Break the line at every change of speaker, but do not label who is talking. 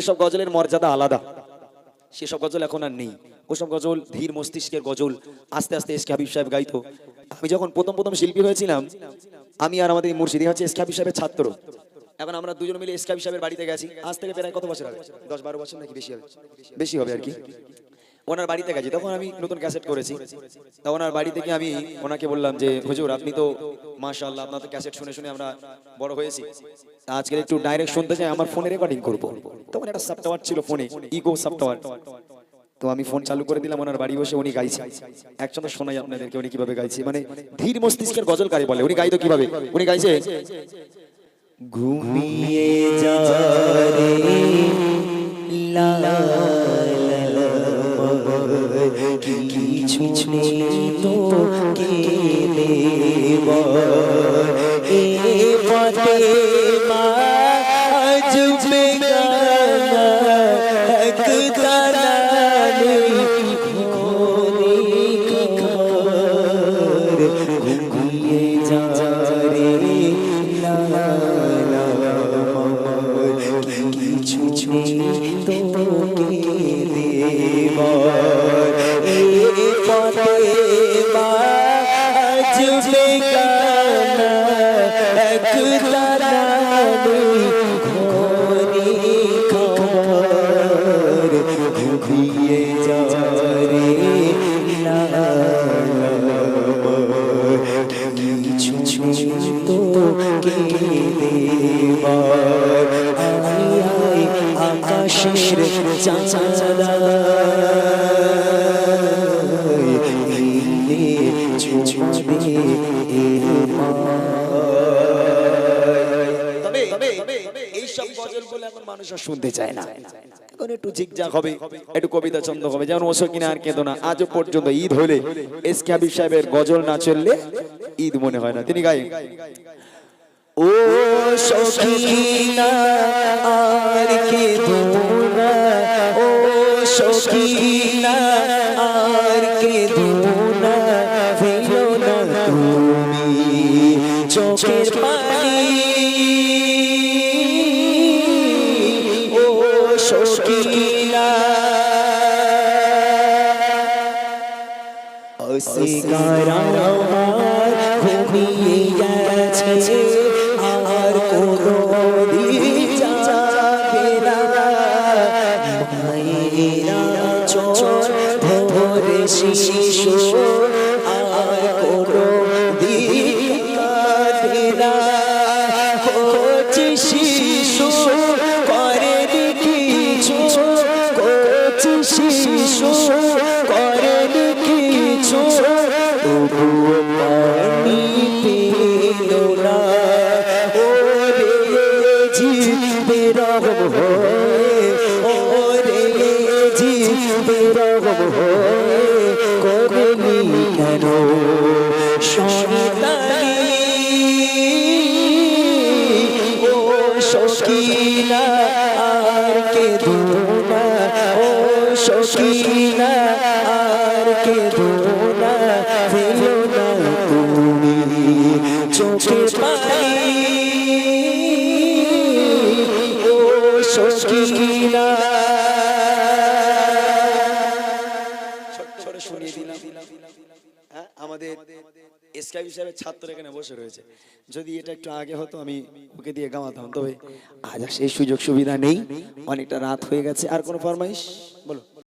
এসব গজলের মর্যাদা আলাদা। সেসব গজল এখন আর নেই। ওসব গজল ধীর মস্তিষ্কের গজল। আস্তে আস্তে এসকে হাবিব সাহেব গাইতো। আমি যখন প্রথম প্রথম শিল্পী হয়েছিলাম, আমি আর আমাদের মুর্শিদি হচ্ছে এসকে হাবিব সাহেবের ছাত্র। এখন আমরা দুজন মিলে এসকে হাবিব সাহেবের বাড়িতে গেছি। আজ থেকে প্রায় কত বছর হবে? দশ বারো বছর নাকি বেশি হবে? বেশি হবে আর কি। ওনার বাড়িতে গেছি। তখন আমি নতুন ক্যাসেট করেছি। তা ওনার বাড়ি থেকে আমি ওনাকে বললাম যে, হুজুর, আপনি তো মাশাআল্লাহ, আপনার তো ক্যাসেট শুনে শুনে আমরা বড় হয়েছি। আজকে একটু ডাইরেক্ট শুনতে চাই, আমার ফোনে রেকর্ডিং করব। তখন একটা সফটওয়্যার ছিল ফোনে ইগো সফটওয়্যার তো আমি ফোন চালু করে দিলাম, ওনার বাড়ি বসে উনি গাইছে। একসাথে শোনাই আপনাদেরকে উনি কীভাবে গাইছে। মানে ধীর মস্তিষ্কের গজলকারী বলে, উনি গাইতো কীভাবে? উনি গাইছে, ঘুমিয়ে যা কিছু নেই তো দেব এ পথে আজ ঘুমিয়ে যা রে কিছু তো দেব। পথে বাজ বেগানা এক তারা নেই ঘোরে খবর ঘুমিয়ে যা রে লা লা কিছু তো কে দেবার আকাশের চাঁদা। গজলগুলো এখন মানুষ আর শুনতে চায় না। কেঁদো গজল না চললে ঈদ মনে হয় না। তিনি গায়ে ও সখিনা আর কে দোনা ও সখিনা আর কে দোনা ফেলো না ঘুমিয়ে গেছে আর কোনো দিন যাবে না মায়েরা চোর ধরে শিশু না। ও রে জিবে রকম হয়ে ও রে জিবে রকম হয়ে কবে কেন? শয়তানি ও সকিনা, আর কে দোনা ও সকিনা, আর কে দোনা আমাদের এসকাই হিসাবে ছাত্র এখানে বসে রয়েছে। যদি এটা একটু আগে হতো, আমি ওকে দিয়ে গাওয়াতাম। তবে আজ আর সেই সুযোগ সুবিধা নেই। অনেকটা রাত হয়ে গেছে। আর কোনো ফরমাইশ? বলো।